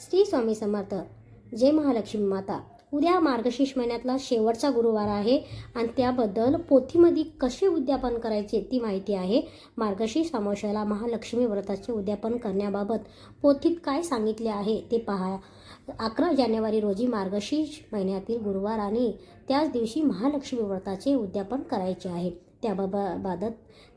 श्री स्वामी समर्थ. जय महालक्ष्मी माता. उद्या मार्गशीर्ष महिन्यातला शेवटचा गुरुवार आहे आणि त्याबद्दल पोथीमध्ये कसे उद्यापन करायचे ती माहिती आहे. मार्गशीर्ष अमावश्याला महालक्ष्मी व्रताचे उद्यापन करण्याबाबत पोथीत काय सांगितले आहे ते पहा. अकरा जानेवारी रोजी मार्गशीर्ष महिन्यातील गुरुवार आणि त्याच दिवशी महालक्ष्मी व्रताचे उद्यापन करायचे आहे. त्याबाबत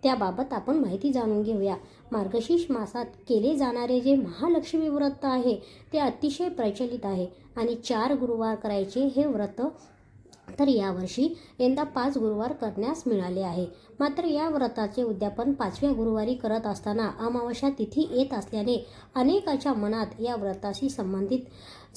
त्याबाबत आपण माहिती जाणून घेऊया. मार्गशीर्ष मासात केले जाणारे जे महालक्ष्मी व्रत आहे ते अतिशय प्रचलित आहे आणि चार गुरुवार करायचे हे व्रत. तर यावर्षी यंदा पाच गुरुवार करण्यास मिळाले आहे. मात्र या व्रताचे उद्यापन पाचव्या गुरुवारी करत असताना अमावस्या तिथी येत असल्याने अनेकाच्या मनात या व्रताशी संबंधित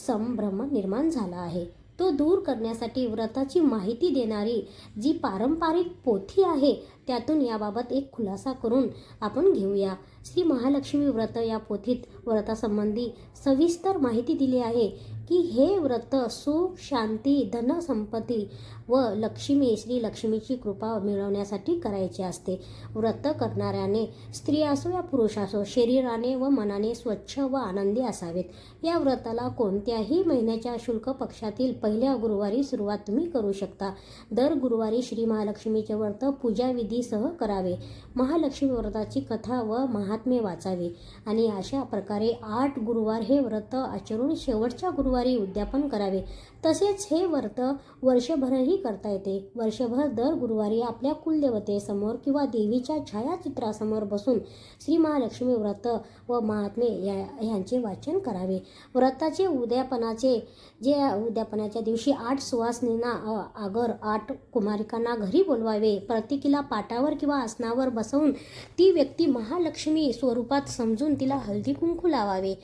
संभ्रम निर्माण झाला आहे. तो दूर करण्यासाठी व्रताची माहिती देणारी जी पारंपरिक पोथी आहे त्यातून याबाबत एक खुलासा करून आपण घेऊया. श्री महालक्ष्मी व्रत या पोथीत व्रतासंबंधी सविस्तर माहिती दिली आहे की हे व्रत सुख शांती धनसंपत्ती व लक्ष्मी श्री लक्ष्मीची कृपा मिळवण्यासाठी करायचे असते. व्रत करणाऱ्याने स्त्री असो या पुरुष असो शरीराने व मनाने स्वच्छ व आनंदी असावेत. या व्रताला कोणत्याही महिन्याच्या शुल्क पक्षातील पहिल्या गुरुवारी सुरुवात तुम्ही करू शकता. दर गुरुवारी श्री महालक्ष्मीचे व्रत पूजाविधी पूजाविधीसह करावे. महालक्ष्मी व्रताची कथा व महात्म्य वाचावे. आणि अशा प्रकारे आठ गुरुवार हे व्रत आचरून शेवटच्या गुरुवारी उद्यापन करावे. तसेच हे व्रत वर्षभरही करता येते. वर्षभर दर गुरुवारी आपल्या कुलदेवतेसमोर किंवा देवीच्या छायाचित्रासमोर बसून श्री महालक्ष्मी व्रत व महात्मे या यांचे वाचन करावे. व्रताचे उद्यापनाचे जे उद्यापनाच्या दिवशी आठ सुवासनींना आगर आठ कुमारिकांना घरी बोलवावे. प्रतिकीला पाठ पाटावर किंवा आसनावर बसवून ती व्यक्ती महालक्ष्मी स्वरूपात समजून तिला हळदी कुंकू लावावे.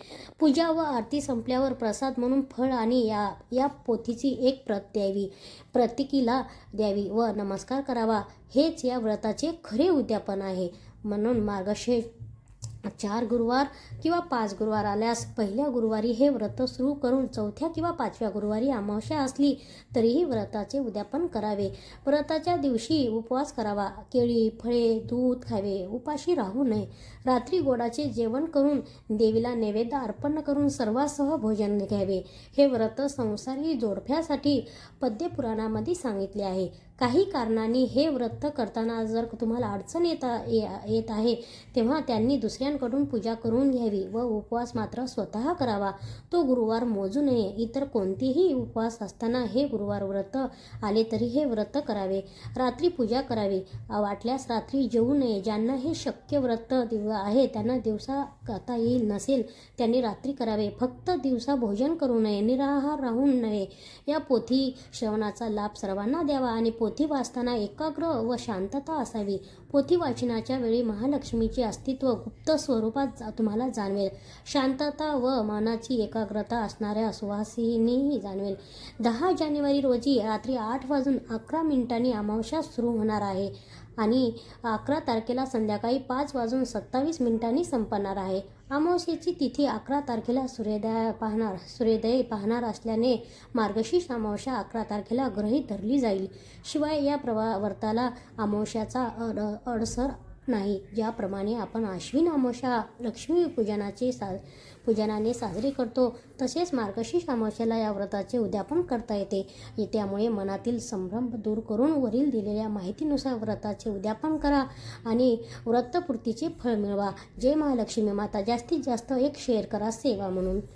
पूजा व आरती संपल्यावर प्रसाद म्हणून फळ आणि या या पोथीची एक प्रत द्यावी. प्रतिकीला द्यावी व नमस्कार करावा. हेच या व्रताचे खरे उद्यापन आहे. म्हणून मार्गशीर्ष चार गुरुवार किंवा पाच गुरुवार आल्यास पहिल्या गुरुवारी हे व्रत सुरू करून चौथ्या किंवा पाचव्या गुरुवारी अमावस्या असली तरीही व्रताचे उद्यापन करावे. व्रताच्या दिवशी उपवास करावा. केळी फळे दूध खावे. उपाशी राहू नये. रात्री गोडाचे जेवण करून देवीला नैवेद्य अर्पण करून सर्वासह भोजन घ्यावे. हे व्रत संसारी जोडप्यासाठी पद्यपुराणामध्ये सांगितले आहे. काही कारणांनी हे व्रत करताना जर तुम्हाला अडचण येता ये- येत आहे तेव्हा त्यांनी दुसऱ्यांकडून पूजा करून घ्यावी व उपवास मात्र स्वतः करावा. तो गुरुवार मोजू नये. इतर कोणतीही उपवास असताना हे गुरुवार व्रत आले तरी हे व्रत करावे. रात्री पूजा करावी. वाटल्यास रात्री जेवू नये. ज्यांना हे शक्य व्रत दिव आहे त्यांना दिवसा करता येईल नसेल त्यांनी रात्री करावे. फक्त दिवसा भोजन करू नये. निराहार राहू नये. या पोथी श्रवणाचा लाभ सर्वांना द्यावा आणि पो पोथी वाचताना एकाग्र व शांतता असावी. पोथी वाचनाच्या वेळी महालक्ष्मीचे अस्तित्व गुप्त स्वरूपात तुम्हाला जाणवेल. शांतता व मनाची एकाग्रता असणाऱ्या सुवासिनीही जाणवेल. दहा जानेवारी रोजी रात्री आठ वाजून अकरा मिनिटांनी अमावस्या सुरू होणार आहे. आणि अकरा तारखेला संध्याकाळी पाच वाजून सत्तावीस मिनिटांनी संपणार आहे. अमावस्येची तिथी अकरा तारखेला सूर्योदय पाहणार सूर्योदय पाहणार असल्याने मार्गशीर्ष अमावस्या अकरा तारखेला गृहीत धरली जाईल. शिवाय या प्रवा व्रताला अमावस्याचा अड अडसर नाही. ज्याप्रमाणे आपण आश्विन अमावस्या लक्ष्मी पूजनाचे सा पूजनाने साजरी करतो तसेच मार्गशीर्ष अमावस्याला या व्रताचे उद्यापन करता येते. त्यामुळे मनातील संभ्रम दूर करून वरील दिलेल्या माहितीनुसार व्रताचे उद्यापन करा आणि व्रतपूर्तीचे फळ मिळवा. जय महालक्ष्मी माता. जास्तीत जास्त एक शेअर करा सेवा म्हणून.